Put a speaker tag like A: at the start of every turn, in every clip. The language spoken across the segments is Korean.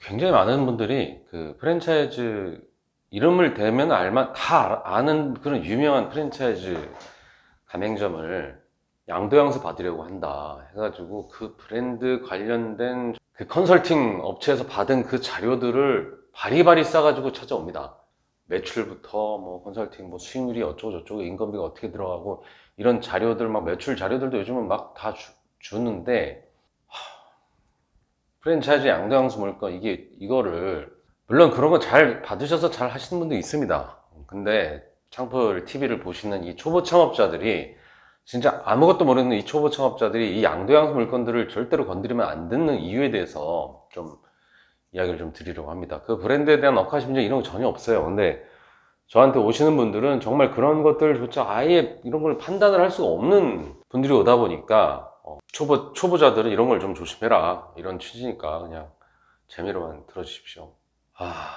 A: 굉장히 많은 분들이 그 프랜차이즈 이름을 대면 알만, 다 알- 아는 그런 유명한 프랜차이즈 가맹점을 양도양수 받으려고 한다 해가지고 그 브랜드 관련된 그 컨설팅 업체에서 받은 그 자료들을 바리바리 싸가지고 찾아옵니다. 매출부터 뭐 컨설팅 뭐 수익률이 어쩌고 저쩌고 인건비가 어떻게 들어가고 이런 자료들 막 매출 자료들도 요즘은 막 다 주는데 하, 프랜차이즈 양도양수 뭘까 이게 이거를 물론 그런 거 잘 받으셔서 잘 하시는 분도 있습니다. 근데 창풀 TV를 보시는 이 초보 창업자들이 진짜 아무것도 모르는 이 초보 창업자들이 이 양도양수 물건들을 절대로 건드리면 안 되는 이유에 대해서 좀 이야기를 좀 드리려고 합니다. 그 브랜드에 대한 억하심정 이런 거 전혀 없어요. 근데 저한테 오시는 분들은 정말 그런 것들조차 아예 이런 걸 판단을 할 수가 없는 분들이 오다 보니까 어, 초보, 초보자들은 이런 걸 좀 조심해라. 이런 취지니까 그냥 재미로만 들어주십시오. 아,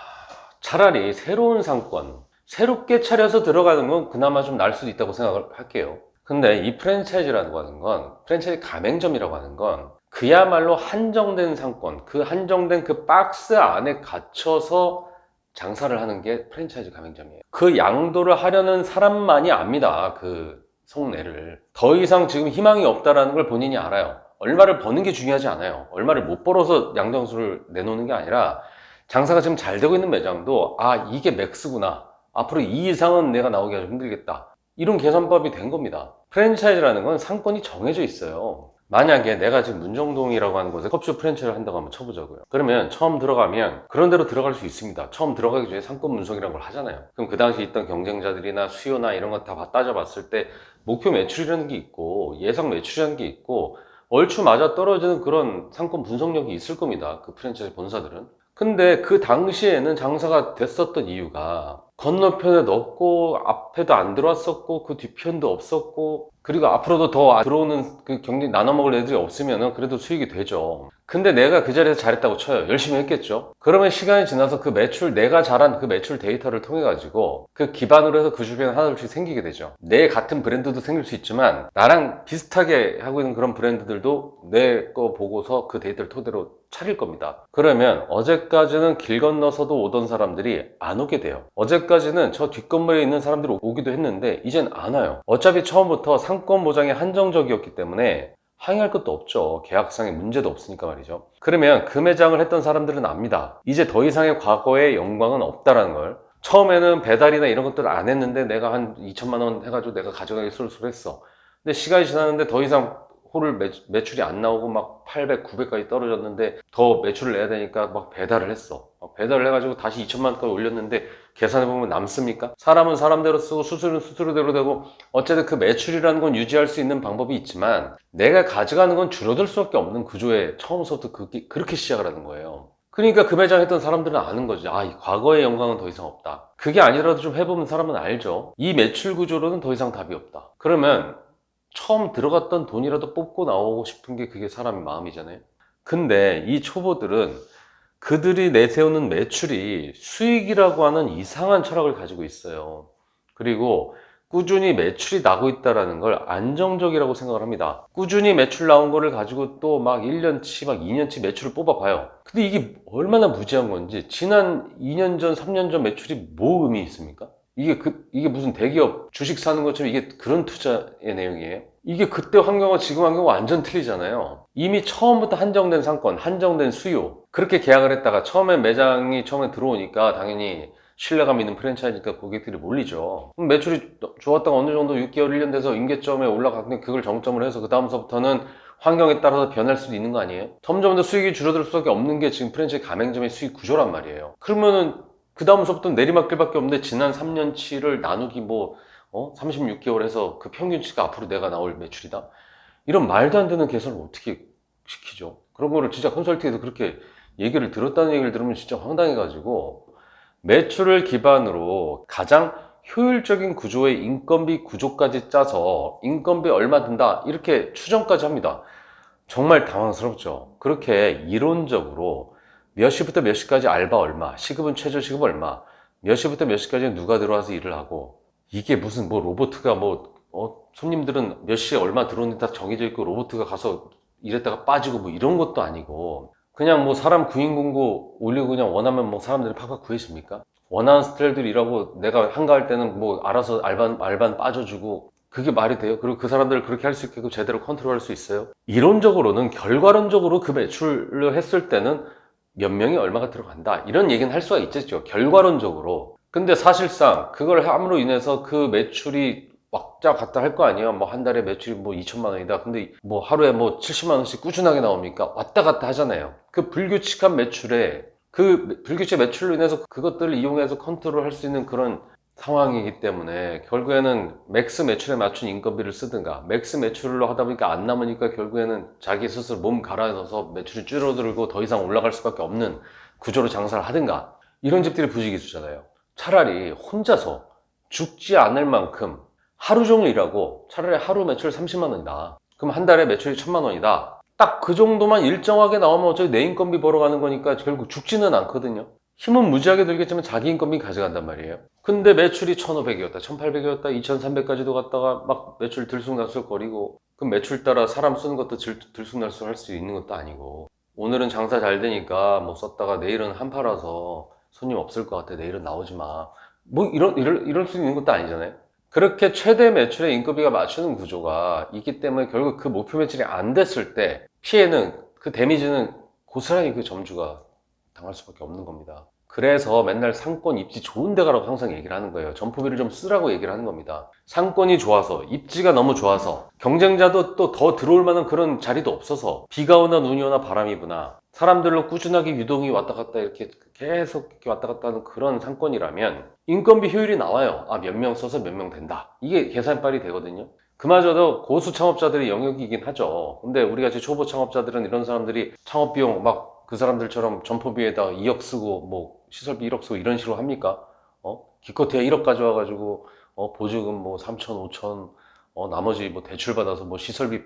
A: 차라리 새로운 상권, 새롭게 차려서 들어가는 건 그나마 좀 나을 수도 있다고 생각을 할게요. 근데 이 프랜차이즈라고 하는 건, 프랜차이즈 가맹점이라고 하는 건, 그야말로 한정된 상권, 그 한정된 그 박스 안에 갇혀서 장사를 하는 게 프랜차이즈 가맹점이에요. 그 양도를 하려는 사람만이 압니다. 그 속내를. 더 이상 지금 희망이 없다라는 걸 본인이 알아요. 얼마를 버는 게 중요하지 않아요. 얼마를 못 벌어서 양도양수를 내놓는 게 아니라 장사가 지금 잘 되고 있는 매장도 아 이게 맥스구나. 앞으로 이 이상은 내가 나오기 가 힘들겠다. 이런 계산법이 된 겁니다. 프랜차이즈라는 건 상권이 정해져 있어요. 만약에 내가 지금 문정동이라고 하는 곳에 컵쇼 프랜차이즈를 한다고 한번 쳐보자고요. 그러면 처음 들어가면 그런 대로 들어갈 수 있습니다. 처음 들어가기 전에 상권 분석이라는 걸 하잖아요. 그럼 그 당시 있던 경쟁자들이나 수요나 이런 거 다 따져봤을 때 목표 매출이라는 게 있고 예상 매출이라는 게 있고 얼추 맞아 떨어지는 그런 상권 분석력이 있을 겁니다. 그 프랜차이즈 본사들은. 근데 그 당시에는 장사가 됐었던 이유가 건너편에 넣었고 앞에도 안 들어왔었고 그 뒤편도 없었고 그리고 앞으로도 더 들어오는 그 경쟁 나눠 먹을 애들이 없으면 그래도 수익이 되죠. 근데 내가 그 자리에서 잘했다고 쳐요. 열심히 했겠죠. 그러면 시간이 지나서 그 매출 내가 잘한 그 매출 데이터를 통해 가지고 그 기반으로 해서 그 주변에 하나둘씩 생기게 되죠. 내 같은 브랜드도 생길 수 있지만 나랑 비슷하게 하고 있는 그런 브랜드들도 내 거 보고서 그 데이터를 토대로 차릴 겁니다. 그러면 어제까지는 길 건너서도 오던 사람들이 안 오게 돼요. 어제까지는 저 뒷건물에 있는 사람들이 오기도 했는데 이젠 안 와요. 어차피 처음부터 상권 보장이 한정적이었기 때문에 항의할 것도 없죠. 계약상의 문제도 없으니까 말이죠. 그러면 그 매장을 했던 사람들은 압니다. 이제 더 이상의 과거의 영광은 없다라는 걸. 처음에는 배달이나 이런 것들을 안 했는데 내가 한 2천만 원 해가지고 내가 가져가기 쏠쏠했어. 근데 시간이 지났는데 더 이상 홀을 매, 매출이 안 나오고 막 800, 900까지 떨어졌는데 더 매출을 내야 되니까 막 배달을 했어. 막 배달을 해가지고 다시 2천만 원까지 올렸는데 계산해보면 남습니까? 사람은 사람대로 쓰고 수수료는 수수료대로 되고 어쨌든 그 매출이라는 건 유지할 수 있는 방법이 있지만 내가 가져가는 건 줄어들 수밖에 없는 구조에 처음부터 그렇게, 그렇게 시작을 하는 거예요. 그러니까 그 매장 했던 사람들은 아는 거죠. 아, 이 과거의 영광은 더 이상 없다. 그게 아니라도 좀 해보면 사람은 알죠. 이 매출 구조로는 더 이상 답이 없다. 그러면 처음 들어갔던 돈이라도 뽑고 나오고 싶은 게 그게 사람의 마음이잖아요. 근데 이 초보들은 그들이 내세우는 매출이 수익이라고 하는 이상한 철학을 가지고 있어요. 그리고 꾸준히 매출이 나고 있다라는 걸 안정적이라고 생각을 합니다. 꾸준히 매출 나온 거를 가지고 또 막 1년치, 막 2년치 매출을 뽑아봐요. 근데 이게 얼마나 무지한 건지, 지난 2년 전, 3년 전 매출이 뭐 의미 있습니까? 이게 그, 이게 무슨 대기업 주식 사는 것처럼 이게 그런 투자의 내용이에요? 이게 그때 환경과 지금 환경과 완전 틀리잖아요. 이미 처음부터 한정된 상권, 한정된 수요. 그렇게 계약을 했다가 처음에 매장이 처음에 들어오니까 당연히 신뢰감 있는 프랜차이즈니까 고객들이 몰리죠. 매출이 좋았다가 어느 정도 6개월, 1년 돼서 임계점에 올라갔는데 그걸 정점을 해서 그 다음서부터는 환경에 따라서 변할 수도 있는 거 아니에요? 점점 더 수익이 줄어들 수밖에 없는 게 지금 프랜차이즈 가맹점의 수익 구조란 말이에요. 그러면은 그 다음서부터는 내리막길밖에 없는데 지난 3년치를 나누기 뭐 어? 36개월 해서 그 평균치가 앞으로 내가 나올 매출이다? 이런 말도 안 되는 계산을 어떻게 시키죠? 그런 거를 진짜 컨설팅에서 그렇게 얘기를 들었다는 얘기를 들으면 진짜 황당해가지고 매출을 기반으로 가장 효율적인 구조의 인건비 구조까지 짜서 인건비 얼마 든다 이렇게 추정까지 합니다. 정말 당황스럽죠. 그렇게 이론적으로 몇 시부터 몇 시까지 알바 얼마, 시급은 최저 시급 얼마, 몇 시부터 몇 시까지 누가 들어와서 일을 하고 이게 무슨 뭐 로보트가 뭐 어, 손님들은 몇 시에 얼마 들어오는지 다 정해져 있고 로보트가 가서 일했다가 빠지고 뭐 이런 것도 아니고 그냥 뭐 사람 구인 공고 올리고 그냥 원하면 뭐 사람들이 팍팍 구해집니까? 원하는 스타일들 일하고 내가 한가할 때는 뭐 알아서 알반, 알반 빠져주고 그게 말이 돼요? 그리고 그 사람들을 그렇게 할 수 있게끔 제대로 컨트롤할 수 있어요? 이론적으로는 결과론적으로 그 매출을 했을 때는 몇 명이 얼마가 들어간다. 이런 얘기는 할 수가 있겠죠. 결과론적으로. 근데 사실상 그걸 함으로 인해서 그 매출이 왔다 갔다 할 거 아니에요. 뭐한 달에 매출이 뭐 2천만 원이다. 근데 뭐 하루에 뭐 70만 원씩 꾸준하게 나옵니까? 왔다 갔다 하잖아요. 그 불규칙한 매출에 그 불규칙 매출로 인해서 그것들을 이용해서 컨트롤 할 수 있는 그런 상황이기 때문에 결국에는 맥스 매출에 맞춘 인건비를 쓰든가 맥스 매출로 하다 보니까 안 남으니까 결국에는 자기 스스로 몸 갈아넣어서 매출이 줄어들고 더 이상 올라갈 수밖에 없는 구조로 장사를 하든가 이런 집들이 부지기수잖아요. 차라리 혼자서 죽지 않을 만큼 하루 종일 일하고 차라리 하루 매출 30만 원이다. 그럼 한 달에 매출이 1000만 원이다. 딱 그 정도만 일정하게 나오면 어차피 내 인건비 벌어가는 거니까 결국 죽지는 않거든요 힘은 무지하게 들겠지만 자기 인건비 가져간단 말이에요. 근데 매출이 1,500이었다, 1,800이었다, 2,300까지도 갔다가 막 매출 들쑥날쑥 거리고 그럼 매출 따라 사람 쓰는 것도 들, 들쑥날쑥 할 수 있는 것도 아니고 오늘은 장사 잘 되니까 뭐 썼다가 내일은 한파라서 손님 없을 것 같아, 내일은 나오지 마. 뭐 이런, 이럴, 이럴 수 있는 것도 아니잖아요. 그렇게 최대 매출에 인건비가 맞추는 구조가 있기 때문에 결국 그 목표 매출이 안 됐을 때 피해는 그 데미지는 고스란히 그 점주가 당할 수밖에 없는 겁니다. 그래서 맨날 상권 입지 좋은 데 가라고 항상 얘기를 하는 거예요. 점포비를 좀 쓰라고 얘기를 하는 겁니다. 상권이 좋아서, 입지가 너무 좋아서, 경쟁자도 또 더 들어올 만한 그런 자리도 없어서, 비가 오나 눈이 오나 바람이 부나, 사람들로 꾸준하게 유동이 왔다 갔다 이렇게 계속 이렇게 왔다 갔다 하는 그런 상권이라면, 인건비 효율이 나와요. 아, 몇 명 써서 몇 명 된다. 이게 계산빨이 되거든요. 그마저도 고수 창업자들의 영역이긴 하죠. 근데 우리 같이 초보 창업자들은 이런 사람들이 창업 비용 막 그 사람들처럼 점포비에다 2억 쓰고 뭐 시설비 1억 쓰고 이런 식으로 합니까? 어? 기껏해야 1억 가져와가지고 어, 보조금 뭐 3천, 5천, 어, 나머지 뭐 대출 받아서 뭐 시설비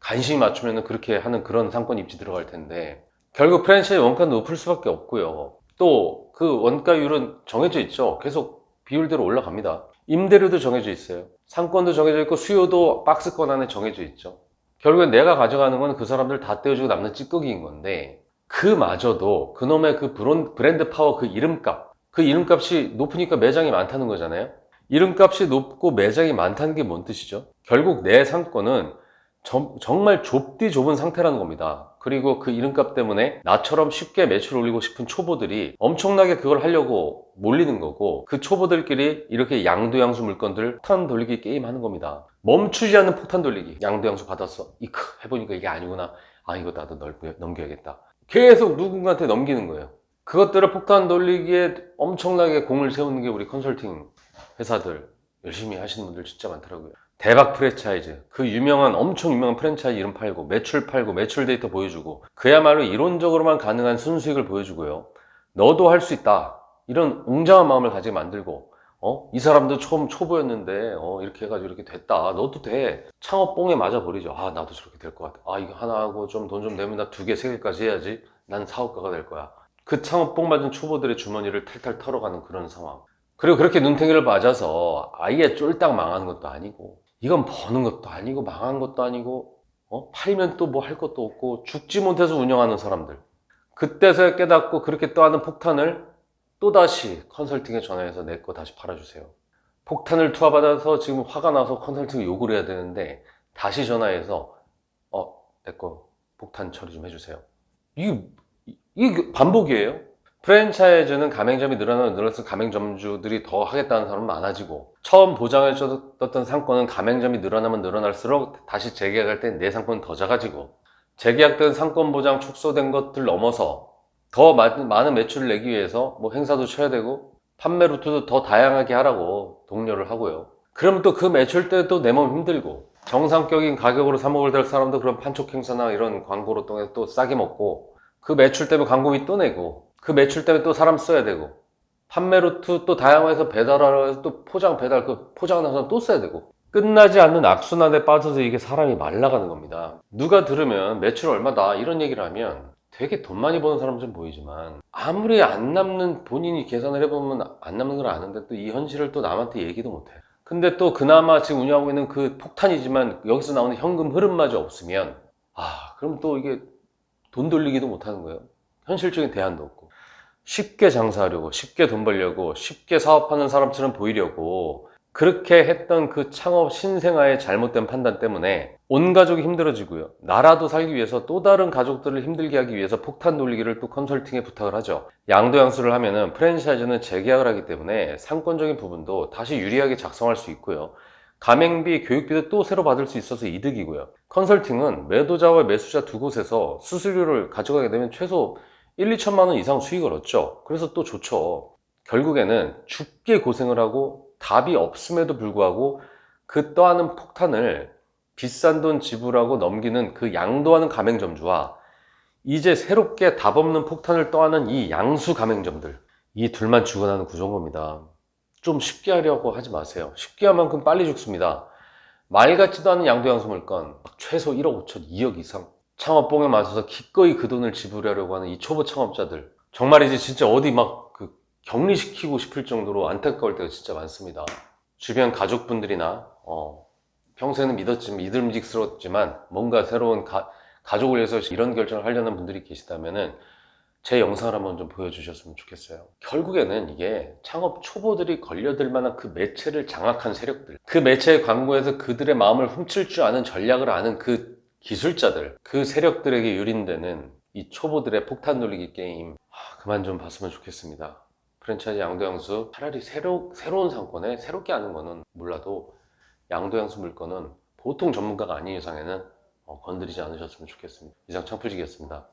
A: 간신히 맞추면 그렇게 하는 그런 상권 입지 들어갈 텐데 결국 프랜차이즈 원가 높을 수밖에 없고요. 또 그 원가율은 정해져 있죠. 계속 비율대로 올라갑니다. 임대료도 정해져 있어요. 상권도 정해져 있고 수요도 박스권 안에 정해져 있죠. 결국엔 내가 가져가는 건 그 사람들 다 떼어주고 남는 찌꺼기인 건데 그마저도 그놈의 그 브랜드 파워 그 이름값 그 이름값이 높으니까 매장이 많다는 거잖아요. 이름값이 높고 매장이 많다는 게 뭔 뜻이죠? 결국 내 상권은 정, 정말 좁디 좁은 상태라는 겁니다. 그리고 그 이름값 때문에 나처럼 쉽게 매출 올리고 싶은 초보들이 엄청나게 그걸 하려고 몰리는 거고 그 초보들끼리 이렇게 양도양수 물건들 폭탄 돌리기 게임 하는 겁니다. 멈추지 않는 폭탄 돌리기. 양도양수 받았어. 이크 해보니까 이게 아니구나. 아 이거 나도 넓, 넘겨야겠다 계속 누군가한테 넘기는 거예요. 그것들을 폭탄 돌리기에 엄청나게 공을 세우는 게 우리 컨설팅 회사들 열심히 하시는 분들 진짜 많더라고요. 대박 프랜차이즈 그 유명한 엄청 유명한 프랜차이즈 이름 팔고 매출 팔고 매출 데이터 보여주고 그야말로 이론적으로만 가능한 순수익을 보여주고요. 너도 할 수 있다 이런 웅장한 마음을 가지게 만들고 어? 이 사람도 처음 초보였는데 어, 이렇게 해가지고 이렇게 됐다. 너도 돼. 창업 뽕에 맞아 버리죠. 아 나도 저렇게 될 것 같아. 아 이거 하나 하고 좀 돈 좀 내면 나 두 개 세 개까지 해야지. 난 사업가가 될 거야. 그 창업 뽕 맞은 초보들의 주머니를 탈탈 털어가는 그런 상황. 그리고 그렇게 눈탱이를 맞아서 아예 쫄딱 망하는 것도 아니고 이건 버는 것도 아니고 망한 것도 아니고 어? 팔면 또 뭐 할 것도 없고 죽지 못해서 운영하는 사람들. 그때서야 깨닫고 그렇게 떠하는 폭탄을 또다시 컨설팅에 전화해서 내 거 다시 팔아주세요. 폭탄을 투하받아서 지금 화가 나서 컨설팅 욕을 해야 되는데 다시 전화해서 어, 내 거 폭탄 처리 좀 해주세요. 이게, 이게 반복이에요. 프랜차이즈는 가맹점이 늘어나면 늘어날수록 가맹점주들이 더 하겠다는 사람은 많아지고 처음 보장해 줬던 상권은 가맹점이 늘어나면 늘어날수록 다시 재계약할 때 내 상권은 더 작아지고 재계약된 상권 보장 축소된 것들 넘어서 더 많은, 매출을 내기 위해서 뭐 행사도 쳐야 되고 판매 루트도 더 다양하게 하라고 독려를 하고요. 그러면 또 그 매출 때 또 내 몸 힘들고 정상적인 가격으로 사 먹을 될 사람도 그런 판촉 행사나 이런 광고로 통해 또 싸게 먹고 그 매출 때문에 광고비 또 내고 그 매출 때문에 또 사람 써야 되고 판매 루트 또 다양화해서 배달하러 해서 또 포장 배달 그 포장 나서 또 써야 되고 끝나지 않는 악순환에 빠져서 이게 사람이 말라가는 겁니다. 누가 들으면 매출 얼마다 이런 얘기를 하면 되게 돈 많이 버는 사람처럼 보이지만 아무리 안 남는 본인이 계산을 해보면 안 남는 걸 아는데 또 이 현실을 또 남한테 얘기도 못해. 근데 또 그나마 지금 운영하고 있는 그 폭탄이지만 여기서 나오는 현금 흐름마저 없으면 아 그럼 또 이게 돈 돌리기도 못하는 거예요. 현실적인 대안도 없고 쉽게 장사하려고 쉽게 돈 벌려고 쉽게 사업하는 사람처럼 보이려고 그렇게 했던 그 창업 신생아의 잘못된 판단 때문에 온 가족이 힘들어지고요. 나라도 살기 위해서 또 다른 가족들을 힘들게 하기 위해서 폭탄 돌리기를 또 컨설팅에 부탁을 하죠. 양도양수를 하면은 프랜차이즈는 재계약을 하기 때문에 상권적인 부분도 다시 유리하게 작성할 수 있고요. 가맹비, 교육비도 또 새로 받을 수 있어서 이득이고요. 컨설팅은 매도자와 매수자 두 곳에서 수수료를 가져가게 되면 최소 1, 2천만 원 이상 수익을 얻죠. 그래서 또 좋죠. 결국에는 죽게 고생을 하고 답이 없음에도 불구하고 그 떠하는 폭탄을 비싼 돈 지불하고 넘기는 그 양도하는 가맹점주와 이제 새롭게 답 없는 폭탄을 떠하는 이 양수 가맹점들 이 둘만 죽어나는 구조인 겁니다. 좀 쉽게 하려고 하지 마세요. 쉽게 한 만큼 빨리 죽습니다. 말 같지도 않은 양도양수 물건 최소 1억 5천, 2억 이상 창업봉에 맞서서 기꺼이 그 돈을 지불하려고 하는 이 초보 창업자들 정말이지 진짜 어디 막그 격리시키고 싶을 정도로 안타까울 때가 진짜 많습니다. 주변 가족분들이나 어, 평소에는 믿었지만 믿음직스러웠지만 뭔가 새로운 가, 가족을 위해서 이런 결정을 하려는 분들이 계시다면은 제 영상을 한번 좀 보여주셨으면 좋겠어요. 결국에는 이게 창업 초보들이 걸려들 만한 그 매체를 장악한 세력들, 그 매체의 광고에서 그들의 마음을 훔칠 줄 아는 전략을 아는 그 기술자들, 그 세력들에게 유린되는 이 초보들의 폭탄 돌리기 게임, 하, 그만 좀 봤으면 좋겠습니다. 프랜차이즈 양도양수 차라리 새로, 새로운 상권에 새롭게 하는 거는 몰라도 양도양수 물건은 보통 전문가가 아닌 이상에는 어, 건드리지 않으셨으면 좋겠습니다. 이상 창풀직이었습니다.